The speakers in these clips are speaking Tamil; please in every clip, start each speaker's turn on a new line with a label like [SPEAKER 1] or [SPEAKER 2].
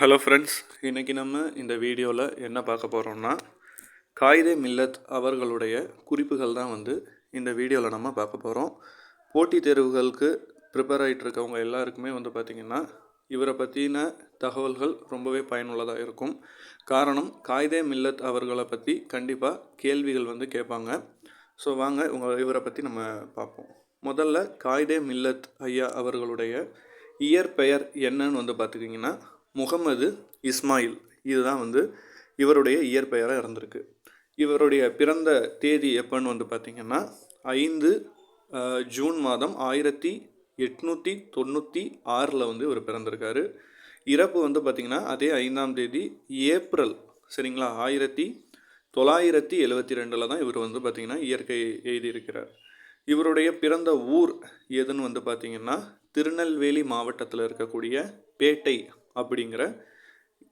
[SPEAKER 1] ஹலோ ஃப்ரெண்ட்ஸ் இன்றைக்கி நம்ம இந்த வீடியோவில் என்ன பார்க்க போகிறோம்னா காயிதே மில்லத் அவர்களுடைய குறிப்புகள் தான் வந்து இந்த வீடியோவில் நம்ம பார்க்க போகிறோம் போட்டித் தேர்வுகளுக்கு ப்ரிப்பேர் ஆகிட்டு இருக்கவங்க எல்லாருக்குமே வந்து பார்த்திங்கன்னா இவரை பற்றின தகவல்கள் ரொம்பவே பயனுள்ளதாக இருக்கும். காரணம் காயிதே மில்லத் அவர்களை பற்றி கண்டிப்பாக கேள்விகள் வந்து கேட்பாங்க. ஸோ வாங்க உங்கள் இவரை பற்றி நம்ம பார்ப்போம். முதல்ல காயிதே மில்லத் ஐயா அவர்களுடைய இயற்பெயர் என்னன்னு வந்து பார்த்துக்கிங்கன்னா முகமது இஸ்மாயில். இதுதான் வந்து இவருடைய இயற்பெயராக இருந்திருக்கு. இவருடைய பிறந்த தேதி எப்போன்னு வந்து பார்த்திங்கன்னா ஐந்து ஜூன் மாதம் ஆயிரத்தி எட்நூற்றி தொண்ணூற்றி ஆறில் வந்து இவர் பிறந்திருக்காரு. இறப்பு வந்து பார்த்திங்கன்னா அதே ஐந்தாம் தேதி ஏப்ரல் சரிங்களா? ஆயிரத்தி தொள்ளாயிரத்தி எழுவத்தி ரெண்டில் தான் இவர் வந்து பார்த்திங்கன்னா இயற்கை எழுதியிருக்கிறார். இவருடைய பிறந்த ஊர் எதுன்னு வந்து பார்த்திங்கன்னா திருநெல்வேலி மாவட்டத்தில் இருக்கக்கூடிய பேட்டை அப்படிங்கிற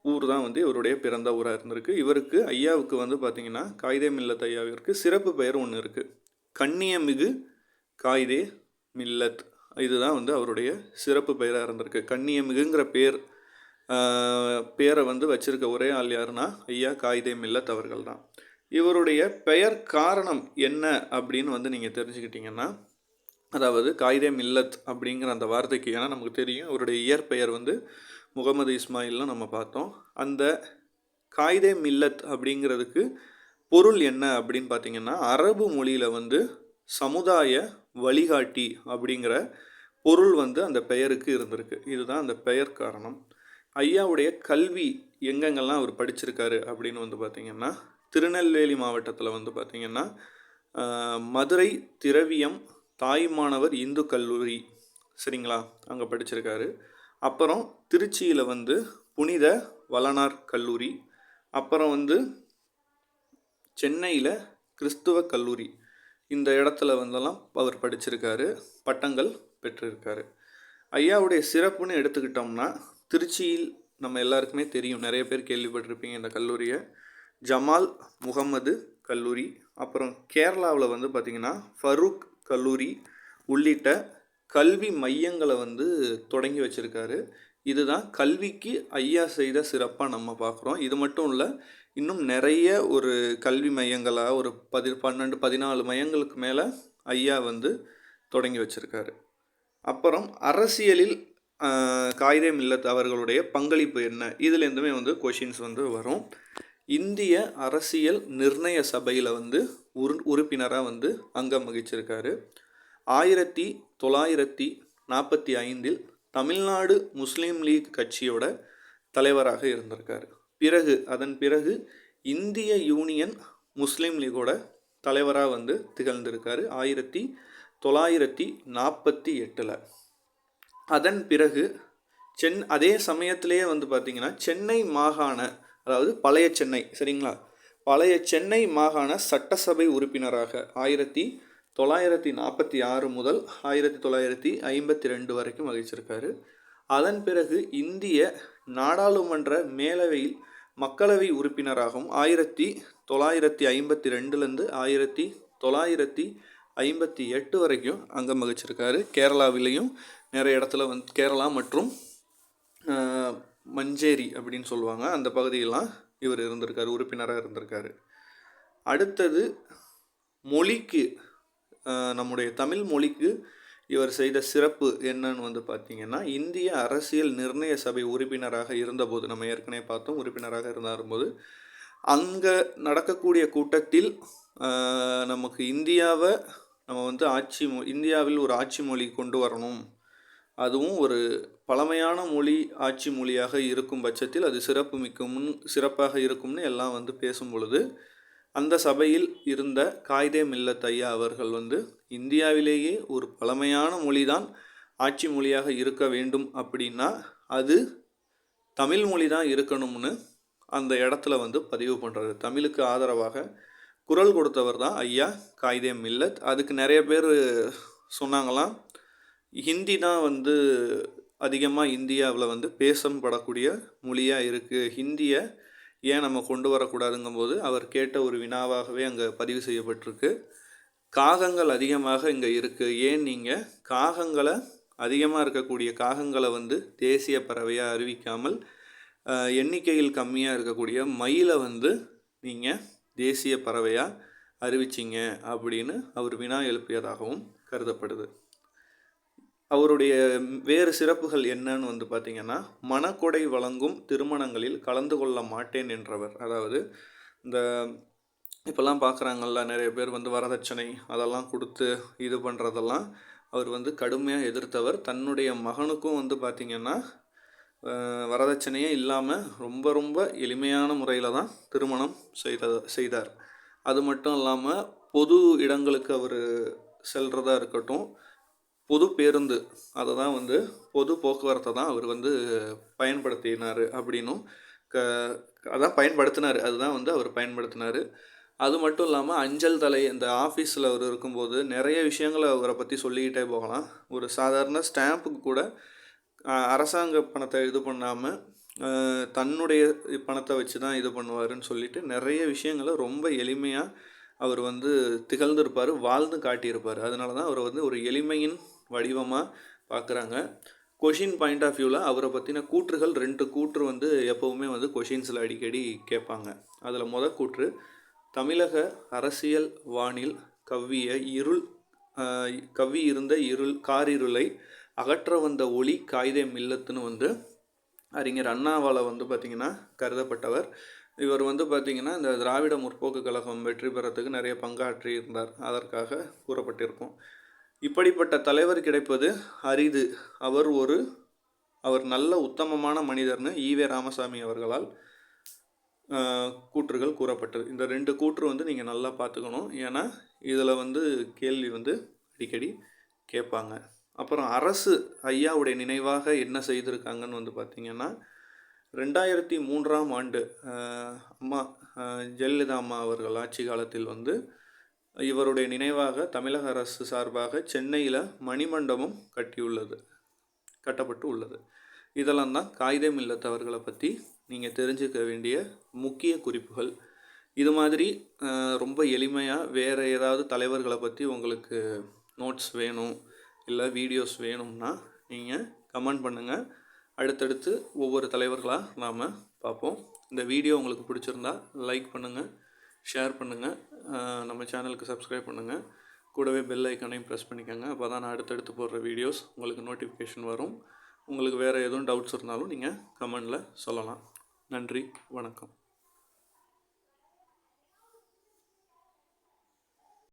[SPEAKER 1] ஊர் தான் வந்து இவருடைய பிறந்த ஊராக இருந்திருக்கு. இவருக்கு ஐயாவுக்கு வந்து பார்த்திங்கன்னா காயிதே மில்லத் ஐயாவிற்கு சிறப்பு பெயர் ஒன்று இருக்குது கண்ணியமிகு காயிதே மில்லத். இதுதான் வந்து அவருடைய சிறப்பு பெயராக இருந்திருக்கு. கண்ணியமிகுங்கிற பேர் பேரை வந்து வச்சிருக்க ஒரே ஆள் யாருன்னா ஐயா காயிதே மில்லத் அவர்கள் தான். இவருடைய பெயர் காரணம் என்ன அப்படின்னு வந்து நீங்கள் தெரிஞ்சுக்கிட்டிங்கன்னா அதாவது காயிதே மில்லத் அப்படிங்கிற அந்த வார்த்தைக்கு ஏன்னா நமக்கு தெரியும் இவருடைய இயற்பெயர் வந்து முகமது இஸ்மாயில்னு நம்ம பார்த்தோம். அந்த காயிதே மில்லத் அப்படிங்கிறதுக்கு பொருள் என்ன அப்படின்னு பார்த்தீங்கன்னா அரபு மொழியில் வந்து சமுதாய வழிகாட்டி அப்படிங்கிற பொருள் வந்து அந்த பெயருக்கு இருந்திருக்கு. இதுதான் அந்த பெயர் காரணம். ஐயாவுடைய கல்வி எங்கெங்கெல்லாம் அவர் படிச்சிருக்காரு அப்படின்னு வந்து பார்த்திங்கன்னா திருநெல்வேலி மாவட்டத்தில் வந்து பார்த்திங்கன்னா மதுரை திரவியம் தாய்மானவர் இந்து கல்லூரி சரிங்களா? அங்கே படிச்சிருக்காரு. அப்புறம் திருச்சியில் வந்து புனித வளனார் கல்லூரி. அப்புறம் வந்து சென்னையில் கிறிஸ்துவ கல்லூரி. இந்த இடத்துல வந்தெல்லாம் அவர் படிச்சிருக்காரு. பட்டங்கள் பெற்றிருக்காரு. ஐயாவுடைய சிறப்புன்னு எடுத்துக்கிட்டோம்னா திருச்சியில் நம்ம எல்லாருக்குமே தெரியும். நிறைய பேர் கேள்விப்பட்டிருப்பீங்க இந்த கல்லூரியை. ஜமால் முகமது கல்லூரி. அப்புறம் கேரளாவில் வந்து பார்த்திங்கன்னா ஃபரூக் கல்லூரி உள்ளிட்ட கல்வி மையங்களை வந்து தொடங்கி வச்சுருக்காரு. இதுதான் கல்விக்கு ஐயா செய்த சிறப்பாக நம்ம பார்க்குறோம். இது மட்டும் இல்லை இன்னும் நிறைய ஒரு கல்வி மையங்களாக ஒரு பதி பன்னெண்டு பதினாலு மையங்களுக்கு மேலே ஐயா வந்து தொடங்கி வச்சுருக்காரு. அப்புறம் அரசியலில் ஆஹ், காயிதே மில்லத் அவர்களுடைய பங்களிப்பு என்ன? இதுலேருந்துமே வந்து கொஷின்ஸ் வந்து வரும். இந்திய அரசியல் நிர்ணய சபையில் வந்து உரு உறுப்பினராக வந்து அங்கம் வகிச்சிருக்காரு. ஆயிரத்தி தொள்ளாயிரத்தி நாற்பத்தி ஐந்தில் தமிழ்நாடு முஸ்லீம் லீக் கட்சியோட தலைவராக இருந்திருக்கார். பிறகு அதன் பிறகு இந்திய யூனியன் முஸ்லீம் லீகோட தலைவராக வந்து திகழ்ந்திருக்காரு ஆயிரத்தி தொள்ளாயிரத்தி நாற்பத்தி எட்டில். அதன் பிறகு சென் அதே சமயத்திலேயே வந்து பார்த்திங்கன்னா சென்னை மாகாண அதாவது பழைய சென்னை சரிங்களா? பழைய சென்னை மாகாண சட்டசபை உறுப்பினராக ஆயிரத்தி தொள்ளாயிரத்தி நாற்பத்தி ஆறு முதல் ஆயிரத்தி தொள்ளாயிரத்தி ஐம்பத்தி ரெண்டு வரைக்கும் வகிச்சிருக்காரு. அதன் பிறகு இந்திய நாடாளுமன்ற மேலவையில் மக்களவை உறுப்பினராகவும் ஆயிரத்தி தொள்ளாயிரத்தி ஐம்பத்தி ரெண்டுலேருந்து ஆயிரத்தி தொள்ளாயிரத்தி ஐம்பத்தி எட்டு வரைக்கும் அங்கம் வகிச்சிருக்காரு. கேரளாவிலையும் நிறைய இடத்துல வந்து கேரளா மற்றும் மஞ்சேரி அப்படின்னு சொல்லுவாங்க. அந்த பகுதியெல்லாம் இவர் இருந்திருக்காரு உறுப்பினராக இருந்திருக்காரு. அடுத்தது மொழிக்கு நம்முடைய தமிழ் மொழிக்கு இவர் செய்த சிறப்பு என்னன்னு வந்து பார்த்தீங்கன்னா இந்திய அரசியல் நிர்ணய சபை உறுப்பினராக இருந்தபோது நம்ம ஏற்கனவே பார்த்தோம் உறுப்பினராக இருந்தாரும்போது அங்கே நடக்கக்கூடிய கூட்டத்தில் நமக்கு இந்தியாவை நம்ம வந்து ஆட்சி மொ இந்தியாவில் ஒரு ஆட்சி மொழி கொண்டு வரணும். அதுவும் ஒரு பழமையான மொழி ஆட்சி மொழியாக இருக்கும் பட்சத்தில் அது சிறப்பு மிக்கும்னு சிறப்பாக இருக்கும்னு எல்லாம் வந்து பேசும் பொழுது அந்த சபையில் இருந்த காய்தே மில்லத் ஐயா அவர்கள் வந்து இந்தியாவிலேயே ஒரு பழமையான மொழிதான் ஆட்சி மொழியாக இருக்க வேண்டும் அப்படின்னா அது தமிழ் மொழி தான் இருக்கணும்னு அந்த இடத்துல வந்து பதிவு பண்ணுறாரு தமிழுக்கு ஆதரவாக குரல் கொடுத்தவர் தான் ஐயா காய்தே மில்லத். அதுக்கு நிறைய பேர் சொன்னாங்களாம் ஹிந்தி தான் வந்து அதிகமாக இந்தியாவில் வந்து பேசப்படக்கூடிய மொழியாக இருக்குது ஹிந்தியை ஏன் நம்ம கொண்டு வரக்கூடாதுங்கும்போது அவர் கேட்ட ஒரு வினாவாகவே அங்கே பதிவு செய்யப்பட்டிருக்கு. காகங்கள் அதிகமாக இங்கே இருக்குது ஏன் நீங்கள் காகங்களை அதிகமாக இருக்கக்கூடிய காகங்களை வந்து தேசிய பறவையாக அறிவிக்காமல் எண்ணிக்கையில் கம்மியாக இருக்கக்கூடிய மயிலை வந்து நீங்கள் தேசிய பறவையாக அறிவிச்சிங்க அப்படின்னு அவர் வினா எழுப்பியதாகவும் கருதப்படுது. அவருடைய வேறு சிறப்புகள் என்னன்னு வந்து பார்த்திங்கன்னா மணக்கொடை வழங்கும் திருமணங்களில் கலந்து கொள்ள மாட்டேன் என்றவர். அதாவது இந்த இப்போல்லாம் பார்க்குறாங்கல்ல நிறைய பேர் வந்து வரதட்சணை அதெல்லாம் கொடுத்து இது பண்ணுறதெல்லாம் அவர் வந்து கடுமையாக எதிர்த்தவர். தன்னுடைய மகனுக்கும் வந்து பார்த்திங்கன்னா வரதட்சணையே இல்லாமல் ரொம்ப ரொம்ப எளிமையான முறையில் தான் திருமணம் செய்த செய்தார். அது மட்டும் இல்லாமல் பொது இடங்களுக்கு அவர் செல்கிறதா இருக்கட்டும் பொது பேருந்து அதை தான் வந்து பொது போக்குவரத்தை தான் அவர் வந்து பயன்படுத்தினார் அப்படின்னும் க அதான் பயன்படுத்தினார். அதுதான் வந்து அவர் பயன்படுத்தினார். அது மட்டும் இல்லாமல் அஞ்சல் தலை இந்த ஆஃபீஸில் அவர் இருக்கும்போது நிறைய விஷயங்களை அவரை பற்றி சொல்லிக்கிட்டே போகலாம். ஒரு சாதாரண ஸ்டாம்புக்கு கூட அரசாங்க பணத்தை இது பண்ணாமல் தன்னுடைய பணத்தை வச்சு தான் இது பண்ணுவாருன்னு சொல்லிட்டு நிறைய விஷயங்களை ரொம்ப எளிமையாக அவர் வந்து திகழ்ந்திருப்பார் வாழ்ந்து காட்டியிருப்பார். அதனால தான் அவர் வந்து ஒரு எளிமையின் வடிவமாக பார்க்குறாங்க கொஷின் பாயிண்ட் ஆஃப் வியூவில் அவரை பற்றின கூற்றுகள் ரெண்டு கூற்று வந்து எப்போவுமே வந்து கொஷின்ஸில் அடிக்கடி கேட்பாங்க. அதில் முத கூற்று தமிழக அரசியல் வானில் கவ்விய இருள் கவ்வி இருந்த இருள் காரிருளை அகற்ற வந்த ஒளி காகிதே மில்லத்துன்னு வந்து அறிஞர் அண்ணாவால் வந்து பார்த்திங்கன்னா கருதப்பட்டவர். இவர் வந்து பார்த்திங்கன்னா இந்த திராவிட முற்போக்கு கழகம் வெற்றி பெறத்துக்கு நிறைய பங்காற்றி இருந்தார் அதற்காக கூறப்பட்டிருக்கும். இப்படிப்பட்ட தலைவர் கிடைப்பது அரிது. அவர் ஒரு அவர் நல்ல உத்தமமான மனிதர்னு ஈவே ராமசாமி அவர்களால் கூற்றுகள் கூறப்பட்டது. இந்த ரெண்டு கூற்று வந்து நீங்கள் நல்லா பார்த்துக்கணும். ஏன்னா இதில் வந்து கேள்வி வந்து அடிக்கடி கேட்பாங்க. அப்புறம் அரசு ஐயாவுடைய நினைவாக என்ன செய்திருக்காங்கன்னு வந்து பார்த்திங்கன்னா ரெண்டாயிரத்தி மூன்றாம் ஆண்டு அம்மா ஜெயலலிதா அம்மா அவர்கள் ஆட்சி காலத்தில் வந்து இவருடைய நினைவாக தமிழக அரசு சார்பாக சென்னையில் மணிமண்டபம் கட்டியுள்ளது கட்டப்பட்டு உள்ளது. இதெல்லாம் தான் காகிதம் இல்லத்தவர்களை பற்றி நீங்கள் தெரிஞ்சுக்க வேண்டிய முக்கிய குறிப்புகள். இது மாதிரி ரொம்ப எளிமையாக வேறு ஏதாவது தலைவர்களை பற்றி உங்களுக்கு நோட்ஸ் வேணும் இல்லை வீடியோஸ் வேணும்னா நீங்கள் கமெண்ட் பண்ணுங்கள் அடுத்தடுத்து ஒவ்வொரு தலைவர்களாக நாம் பார்ப்போம். இந்த வீடியோ உங்களுக்கு பிடிச்சிருந்தா லைக் பண்ணுங்கள் ஷேர் பண்ணுங்கள் நம்ம சேனலுக்கு சப்ஸ்கிரைப் பண்ணுங்கள் கூடவே பெல் ஐக்கானையும் ப்ரெஸ் பண்ணிக்கோங்க. அப்போ தான் நான் அடுத்தடுத்து போடுற வீடியோஸ் உங்களுக்கு நோட்டிஃபிகேஷன் வரும். உங்களுக்கு வேறு எதுவும் டவுட்ஸ் இருந்தாலும் நீங்கள் கமெண்டில் சொல்லலாம். நன்றி. வணக்கம்.